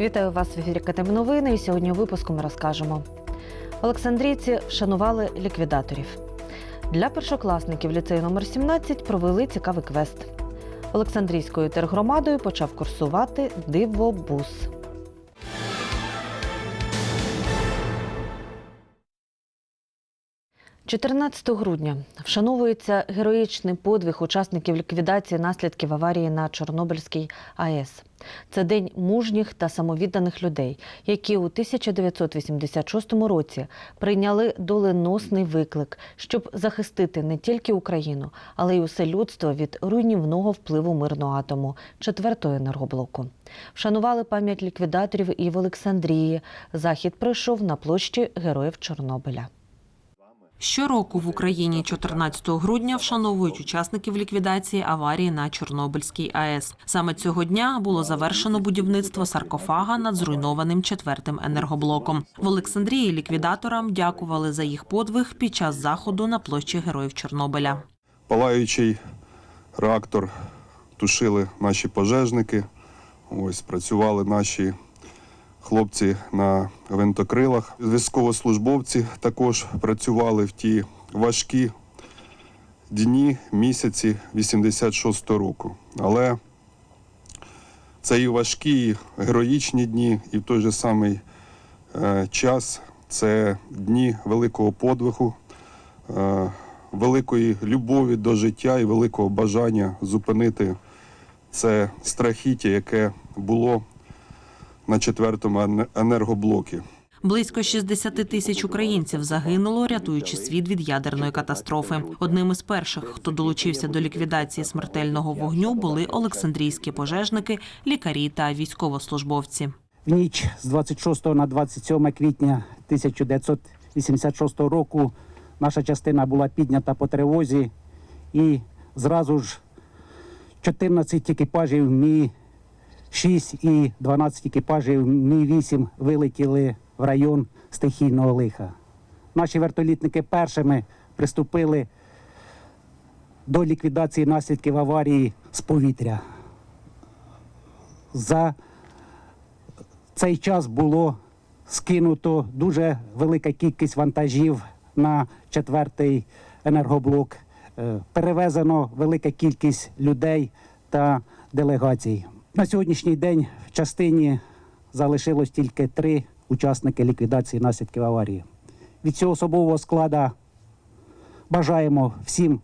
Вітаю вас в ефірі КТМ Новини. І сьогодні у випуску ми розкажемо. Олександрійці вшанували ліквідаторів. Для першокласників ліцею номер 17 провели цікавий квест. Олександрійською тергромадою почав курсувати дивобус. – 14 грудня вшановується героїчний подвиг учасників ліквідації наслідків аварії на Чорнобильській АЕС. Це день мужніх та самовідданих людей, які у 1986 році прийняли доленосний виклик, щоб захистити не тільки Україну, але й усе людство від руйнівного впливу мирного атому четвертого енергоблоку. Вшанували пам'ять ліквідаторів і в Олександрії. Захід пройшов на площі Героїв Чорнобиля. Щороку в Україні 14 грудня вшановують учасників ліквідації аварії на Чорнобильській АЕС. Саме цього дня було завершено будівництво саркофага над зруйнованим четвертим енергоблоком. В Олександрії ліквідаторам дякували за їх подвиг під час заходу на площі Героїв Чорнобиля. Палаючий реактор тушили наші пожежники. Ось працювали наші хлопці на винтокрилах. Військовослужбовці також працювали в ті важкі дні, місяці 86-го року. Але це і важкі, і героїчні дні, і в той же самий е, час це дні великого подвигу. Е, великої любові до життя і великого бажання зупинити це страхіття, яке було на четвертому ен- енергоблокі. Близько 60 тисяч українців загинуло, рятуючи світ від ядерної катастрофи. Одним із перших, хто долучився до ліквідації смертельного вогню, були олександрійські пожежники, лікарі та військовослужбовці. В ніч з 26 на 27 квітня 1986 року наша частина була піднята по тривозі і зразу ж 14 екіпажів Мі 6 і 12 екіпажів Мі 8 вилетіли в район стихійного лиха. Наші вертолітники першими приступили до ліквідації наслідків аварії з повітря. За цей час було скинуто дуже велика кількість вантажів на четвертий енергоблок. Е, Перевезено велика кількість людей та делегацій. На сьогоднішній день в частині залишилось тільки три учасники ліквідації наслідків аварії. Від цього особового складу бажаємо всім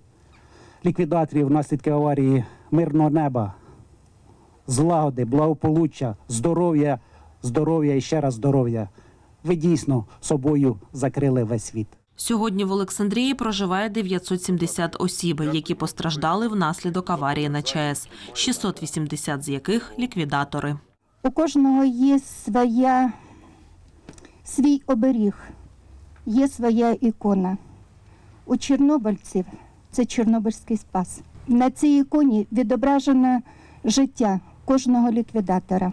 ліквідаторів наслідків аварії мирного неба, злагоди, благополуччя, здоров'я, здоров'я і ще раз здоров'я. Ви дійсно собою закрили весь світ. Сьогодні в Олександрії проживає 970 осіб, які постраждали внаслідок аварії на ЧАЕС, 680 з яких ліквідатори. У кожного є своя, свій оберіг, є своя ікона. У чорнобильців це Чорнобильський спас. На цій іконі відображено життя кожного ліквідатора.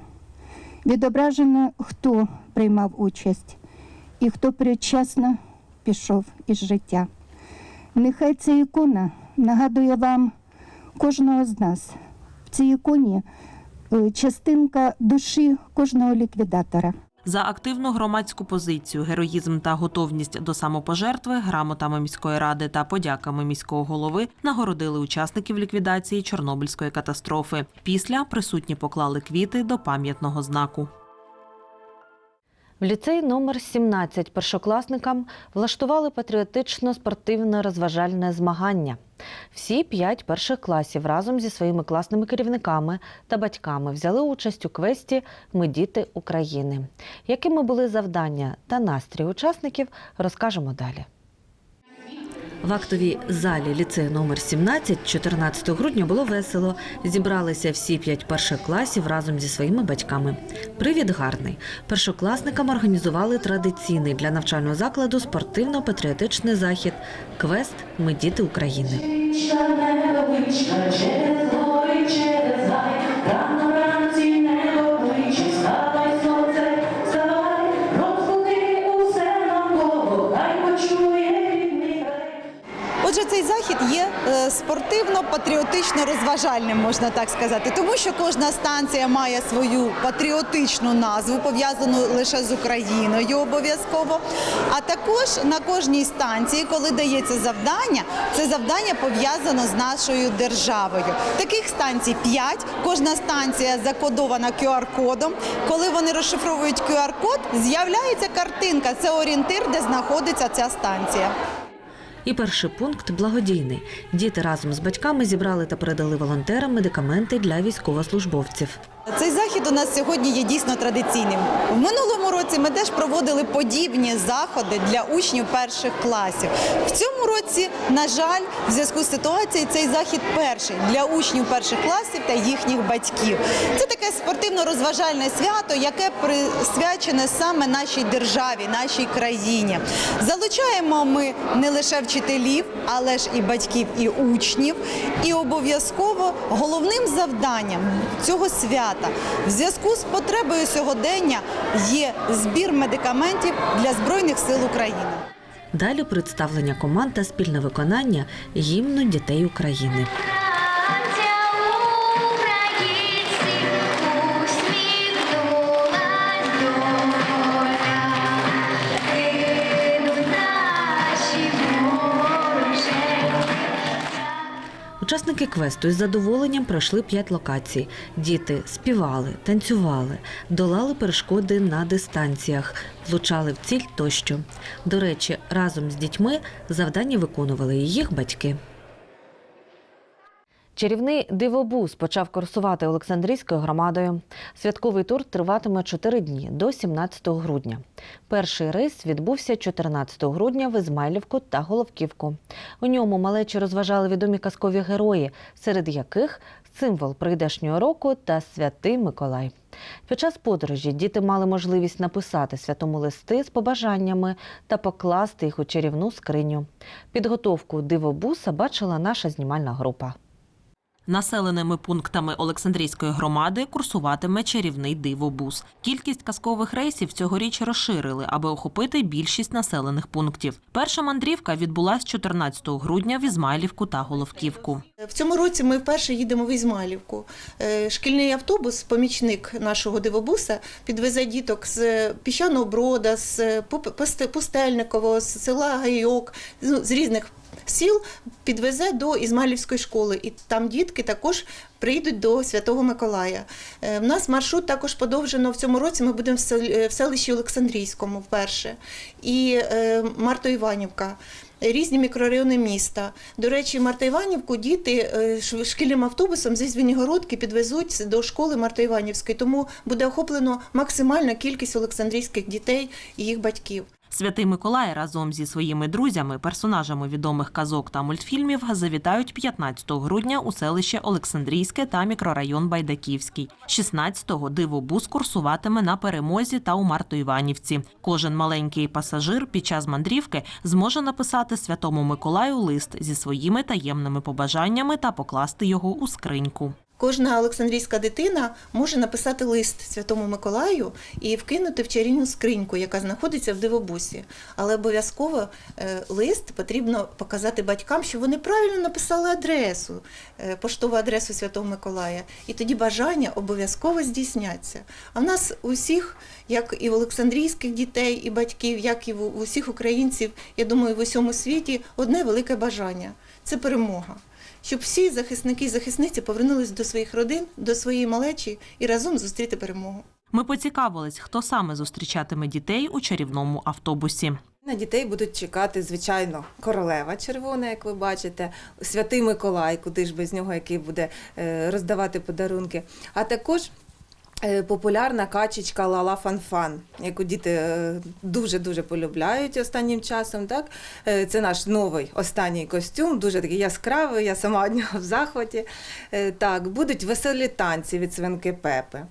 Відображено, хто приймав участь і хто причасно пішов із життя. Нехай ця ікона нагадує вам кожного з нас. В цій іконі е, частинка душі кожного ліквідатора. За активну громадську позицію, героїзм та готовність до самопожертви, грамотами міської ради та подяками міського голови нагородили учасників ліквідації Чорнобильської катастрофи. Після присутні поклали квіти до пам'ятного знаку. В ліцеї номер 17 першокласникам влаштували патріотично-спортивне розважальне змагання. Всі п'ять перших класів разом зі своїми класними керівниками та батьками взяли участь у квесті Ми діти України. Якими були завдання та настрій учасників, розкажемо далі. В актовій залі ліцею номер 17 14 грудня було весело. Зібралися всі п'ять перших класів разом зі своїми батьками. Привід гарний. Першокласникам організували традиційний для навчального закладу спортивно-патріотичний захід Квест Ми діти України. Е, спортивно-патріотично-розважальним, можна так сказати, тому що кожна станція має свою патріотичну назву, пов'язану лише з Україною обов'язково. А також на кожній станції, коли дається завдання, це завдання пов'язано з нашою державою. Таких станцій 5. Кожна станція закодована QR-кодом. Коли вони розшифровують QR-код, з'являється картинка. Це орієнтир, де знаходиться ця станція. І перший пункт благодійний. Діти разом з батьками зібрали та передали волонтерам медикаменти для військовослужбовців. Цей нас сьогодні є дійсно традиційним. В минулому році ми теж проводили подібні заходи для учнів перших класів. В цьому році, на жаль, в зв'язку з ситуацією цей захід перший для учнів перших класів та їхніх батьків. Це таке спортивно-розважальне свято, яке присвячене саме нашій державі, нашій країні. Залучаємо ми не лише вчителів, але ж і батьків, і учнів. І обов'язково головним завданням цього свята зв'язку з потребою сьогодення є збір медикаментів для Збройних сил України. Далі представлення команд та спільне виконання гімну дітей України. Учасники квесту із задоволенням пройшли п'ять локацій. Діти співали, танцювали, долали перешкоди на дистанціях, влучали в ціль тощо. До речі, разом з дітьми завдання виконували і їх батьки. Чарівний дивобуз почав курсувати Олександрійською громадою. Святковий тур триватиме 4 дні до 17 грудня. Перший рейс відбувся 14 грудня в Ізмайлівку та Головківку. У ньому малечі розважали відомі казкові герої, серед яких символ прийдешнього року та святий Миколай. Під час подорожі діти мали можливість написати святому листи з побажаннями та покласти їх у чарівну скриню. Підготовку дивобуса бачила наша знімальна група. Населеними пунктами Олександрійської громади курсуватиме чарівний дивобус. Кількість казкових рейсів цьогоріч розширили, аби охопити більшість населених пунктів. Перша мандрівка відбулась 14 грудня в Ізмайлівку та Головківку. В цьому році ми вперше їдемо в Ізмайлівку. Е, Шкільний автобус, помічник нашого дивобуса, підвезе діток з Піщаного Брода, з Пустельникового, з села Гайок, ну, з різних сіл підвезе до Ізмайлівської школи. І там дітки також прийдуть до Святого Миколая. Е, В нас маршрут також подовжено в цьому році. Ми будемо в е, селищі Олександрійському вперше. І е, Марто Іванівка різні мікрорайони міста. До речі, Марта Іванівку діти е, шкільним автобусом зі Звенігородки підвезуть до школи Марта Іванівської, тому буде охоплено максимальна кількість олександрійських дітей і їх батьків. Святий Миколай разом зі своїми друзями, персонажами відомих казок та мультфільмів, завітають 15 грудня у селище Олександрійське та мікрорайон Байдаківський. 16-го дивобус курсуватиме на перемозі та у Мартоіванівці. Кожен маленький пасажир під час мандрівки зможе написати святому Миколаю лист зі своїми таємними побажаннями та покласти його у скриньку. Кожна олександрійська дитина може написати лист Святому Миколаю і вкинути в чарівну скриньку, яка знаходиться в дивобусі. Але обов'язково е, лист потрібно показати батькам, що вони правильно написали адресу, е, поштову адресу Святого Миколая. І тоді бажання обов'язково здійсняться. А в нас у всіх, як і в олександрійських дітей і батьків, як і в у всіх українців, я думаю, в усьому світі одне велике бажання це перемога щоб всі захисники і захисниці повернулись до своїх родин, до своєї малечі і разом зустріти перемогу. Ми поцікавились, хто саме зустрічатиме дітей у чарівному автобусі. На дітей будуть чекати, звичайно, королева червона, як ви бачите, святий Миколай, куди ж без нього, який буде е, роздавати подарунки. А також популярна качечка Лала Фанфан, яку діти е, дуже-дуже полюбляють останнім часом. Так? Е, Це наш новий останній костюм, дуже такий яскравий, я сама від нього в захваті. Е, Так, будуть веселі танці від свинки Пепи.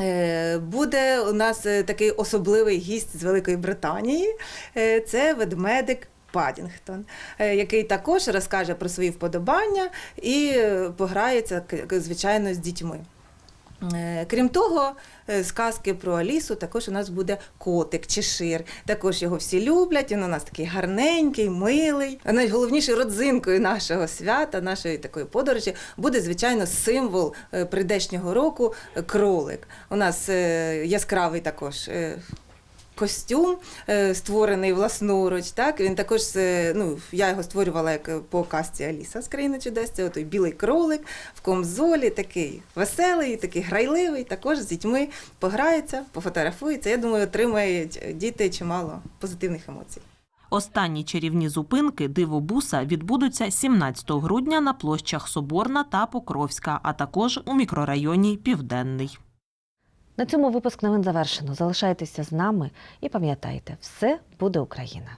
Е, Буде у нас е, такий особливий гість з Великої Британії. Е, Це ведмедик Падінгтон, е, який також розкаже про свої вподобання і е, пограється, звичайно, з дітьми. Е, Крім того, е, сказки про Алісу також у нас буде котик Чешир. Також його всі люблять. Він у нас такий гарненький, милий. Найголовніше родзинкою нашого свята, нашої такої подорожі, буде звичайно символ придешнього прийдешнього року е, кролик. У нас е, яскравий також. Костюм е, створений власноруч, так він також е, ну я його створювала як е, по казці Аліса з країни чудес. Це той білий кролик в комзолі, такий веселий, такий грайливий. Також з дітьми пограється, пофотографується. Я думаю, отримають діти чимало позитивних емоцій. Останні чарівні зупинки диво буса відбудуться 17 грудня на площах Соборна та Покровська, а також у мікрорайоні Південний. На цьому випуск новин завершено. Залишайтеся з нами і пам'ятайте, все буде Україна.